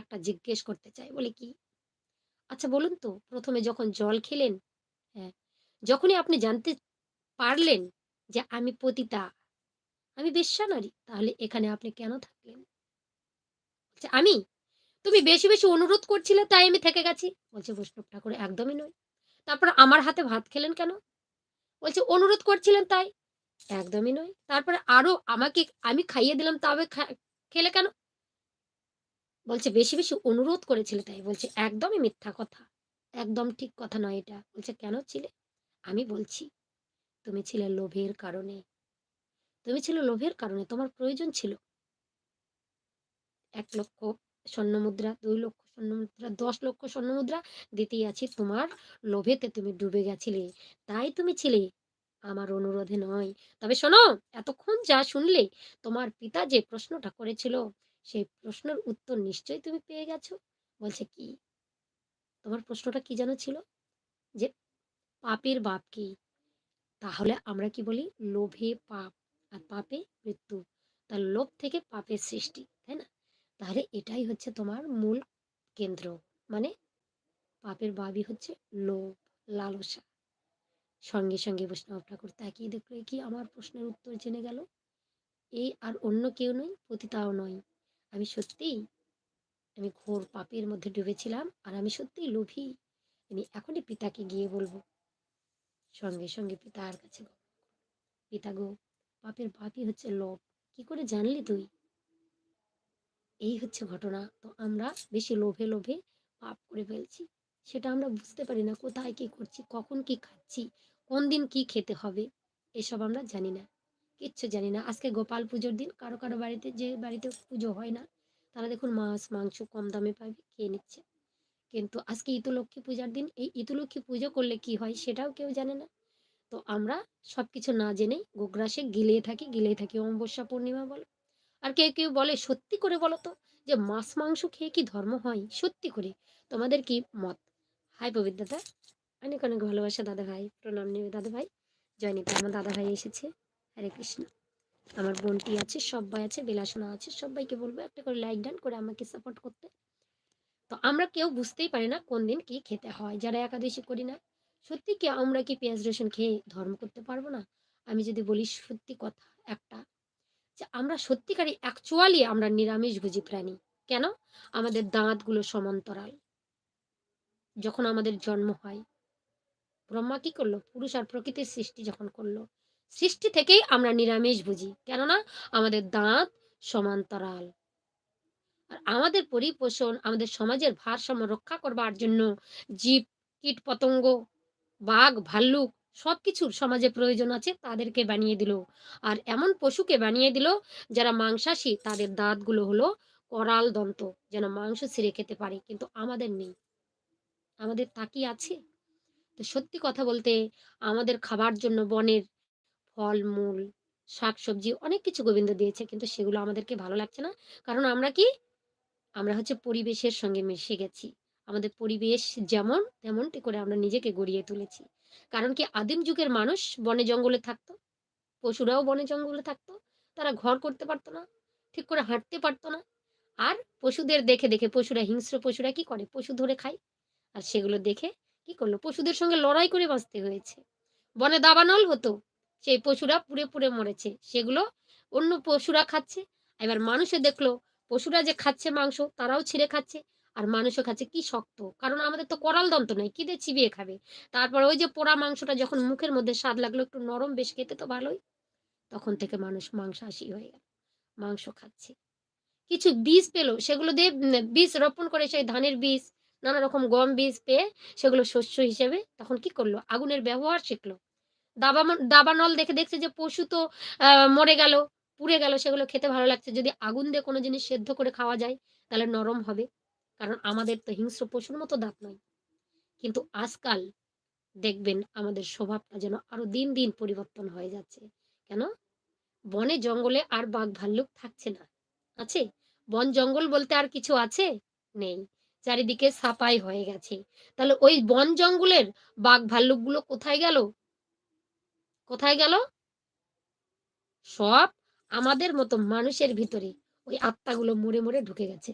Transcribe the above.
একটা জিজ্ঞেস করতে চাই। বলে কি? আচ্ছা বলুন তো ১ম এ যখন জল খেলেন, হ্যাঁ, যখনই আপনি জানতে পারলেন যে আমি পতিতা, আমি বেশ্যা নারী, তাহলে এখানে আপনি কেন থাকলেন? বলছে, "আমি? তুমি বেশি, বেশি অনুরোধ করছিলে তাই আমি থেকে গেছি।" বলছে বৈষ্ণব ঠাকুর, "একদমই নয়।" তারপর আমার হাতে ভাত খেলেন কেন? বলছে, "অনুরোধ করছিলেন তাই।" একদমই নয়। তারপরে আরও আমাকে আমি খাইয়ে দিলাম তবে খেলে কেন? বলছে, "বেশি, বেশি অনুরোধ করেছিলে তাই।" বলছে, "একদমই মিথ্যা কথা। একদম ঠিক কথা নয় এটা।" বলছে, "কেন ছিলে?" আমি বলছি, "তুমি ছিলে লোভের কারণে। তুমি ছিলে লোভের কারণে। তোমার প্রয়োজন ছিল।" এক লক্ষ স্বর্ণমুদ্রা, দুই লক্ষ স্বর্ণ মুদ্রা দশ লক্ষ স্বর্ণমুদ্রা দিতেই আছি। তোমার লোভেতে তুমি ডুবে গেছিলে। তাই তুমি ছিলে। আমার অনুরোধে নয়। তবে শোনো, এতক্ষণ যা শুনলে, তোমার পিতা যে প্রশ্নটা করেছিল, সেই প্রশ্নের উত্তর নিশ্চয়ই তুমি পেয়ে গেছো? বলছে, "কি?" তোমার প্রশ্নটা কি যেন ছিল? যে পাপের বাপ কি? তাহলে আমরা কি বলি? লোভে পাপ, আর পাপে মৃত্যু। তার লোভ থেকে পাপের সৃষ্টি, তাই না? তাহলে এটাই হচ্ছে তোমার মূল কেন্দ্র। মানে পাপের বাবই হচ্ছে লোভ, লালসা। সঙ্গে, সঙ্গে বৈষ্ণব ঠাকুর তাকিয়ে দেখল, কি আমার প্রশ্নের উত্তর জেনে গেল? এই আর অন্য কেউ নয়, পতিতাও নয়। আমি সত্যিই আমি ঘোর পাপের মধ্যে ডুবেছিলাম আর আমি সত্যিই লোভী। আমি এখনই পিতাকে গিয়ে বলব সঙ্গে, সঙ্গে পিতার কাছে পিতা গো, পাপের পাপই হচ্ছে লোভ। কি করে জানলি তুই? এই হচ্ছে ঘটনা। তো আমরা বেশি লোভে, লোভে পাপ করে ফেলছি। সেটা আমরা বুঝতে পারি না কোথায় কি করছি, কখন কি খাচ্ছি, কোন দিন কি খেতে হবে, এসব আমরা জানি না। কিচ্ছু জানি না। আজকে গোপাল পুজোর দিন কারও, কারও বাড়িতে যে বাড়িতে পুজো হয় না, তারা দেখুন মাছ, মাংস কম দামে পাবে, খেয়ে নিচ্ছে। কিন্তু আজকে ইতুলক্ষ্মী পূজার দিন, এই ইতুলক্ষ্মী পুজো করলে কি হয় সেটাও কেউ জানে না। তো আমরা সব কিছু না জেনেই গোগ্রাসে গিলিয়ে থাকি, গিলিয়ে থাকি অমাবস্যা পূর্ণিমা বলো। আর কেউ, কেউ বলে সত্যি করে বলো তো যে মাছ মাংস খেয়ে কি ধর্ম হয়? সত্যি করে তোমাদের কি মত? হাই পবিত্র দাদা, অনেক, অনেক ভালোবাসা দাদা ভাই। প্রণাম নেবে দাদা ভাই। জয় নিতাই আমার দাদা ভাই এসেছে। হরে কৃষ্ণ। আমার বোনটি আছে, সব্বাই আছে, বিলাসনা আছে। সব্বাইকে বলব একটা করে লাইক ডান করে আমাকে সাপোর্ট করতে। তো আমরা কেউ বুঝতেই পারি না কোন দিন কি খেতে হয়। যারা একাদশী করি না, সত্যি কি আমরা কি পেঁয়াজ রসুন খেয়ে ধর্ম করতে পারব না? আমি যদি বলি সত্যি কথা একটা, যে আমরা সত্যিকারই অ্যাকচুয়ালি আমরা নিরামিষভোজী প্রাণী। কেন? আমাদের দাঁতগুলো সমান্তরাল। যখন আমাদের জন্ম হয়, ব্রহ্মা কি করল? পুরুষ আর প্রকৃতির সৃষ্টি যখন করল, সৃষ্টি থেকেই আমরা নিরামিষভোজী। কেননা আমাদের দাঁত সমান্তরাল। আর আমাদের পরিপোষণ, আমাদের সমাজের ভারসাম্য রক্ষা করবার জন্য জীব, কীট-পতঙ্গ, বাঘ, ভাল্লুক সবকিছুর সমাজে প্রয়োজন আছে, তাদেরকে বানিয়ে দিল। আর এমন পশুকে বানিয়ে দিল, যারা মাংসাশী, তাদের দাঁতগুলো হলো করাল দন্ত, যেন মাংস ছিঁড়ে খেতে পারে। কিন্তু আমাদের নেই। আমাদের তা কি আছে? তো সত্যি কথা বলতে আমাদের খাবার জন্য বনের ফলমূল, শাকসবজি অনেক কিছু গোবিন্দ দিয়েছে। কিন্তু সেগুলো আমাদেরকে ভালো লাগছে না। কারণ আমরা কি? আমরা হচ্ছে পরিবেশের সঙ্গে মিশে গেছি। আমাদের পরিবেশ যেমন, তেমনটি করে আমরা নিজেকে গড়িয়ে তুলেছি। কারণ কি আদিম যুগের মানুষ বনে জঙ্গলে থাকতো। পশুরাও বনে জঙ্গলে থাকতো। তারা ঘর করতে পারতো না। ঠিক করে হাঁটতে পারতো না। আর পশুদের দেখে, দেখে পশুরা হিংস্র পশুরা কি করে? পশু ধরে খায়। আর সেগুলো দেখে কি করল? পশুদের সঙ্গে লড়াই করে বাঁচতে হয়েছে। বনে দাবানল হতো। সেই পশুরা পুড়ে, পুড়ে মরেছে। সেগুলো অন্য পশুরা খাচ্ছে। এবার মানুষে দেখল পশুরা যে খাচ্ছে মাংস, তারাও ছিঁড়ে খাচ্ছে। আর মানুষও খাচ্ছে। কি শক্ত। কারণ আমাদের তো করাল দন্ত নাই। কি দিয়ে চিবিয়ে খাবে? তারপর ওই যে পোড়া মাংসটা যখন মুখের মধ্যে স্বাদ লাগল একটু নরম বেশ খেতে তো ভালোই। তখন থেকে মানুষ মাংসাশী হয়ে গেল। মাংস খাচ্ছে। কিছু বীজ পেল সেগুলো দিয়ে বীজ রোপণ করে সেই ধানের বীজ, নানা রকম গম বীজ পেয়ে সেগুলো শস্য হিসেবে তখন কি করল? আগুনের ব্যবহার শিখলো। দাবামন দাবানল দেখে দেখছে যে পশু তো মরে গেল, পুড়ে গেল, সেগুলো খেতে ভালো লাগছে। যদি আগুন দিয়ে কোনো জিনিস সেদ্ধ করে খাওয়া যায়, তাহলে নরম হবে। কারণ আমাদের তো হিংস্র পশুর মতো দাঁত নয়। কিন্তু আজকাল দেখবেন আমাদের স্বভাবটা যেন আরও দিন, দিন পরিবর্তন হয়ে যাচ্ছে। কেন? বনে জঙ্গলে আর বাঘ ভাল্লুক থাকছে না। আছে? বন জঙ্গল বলতে আর কিছু আছে? নেই। চারিদিকে সাফাই হয়ে গেছে। তাহলে ওই বন জঙ্গলের বাঘ ভাল্লুকগুলো কোথায় গেল? কোথায় গেল? সব আমাদের মতো মানুষের ভিতরে ওই আত্মাগুলো মরে, মরে ঢুকে গেছে।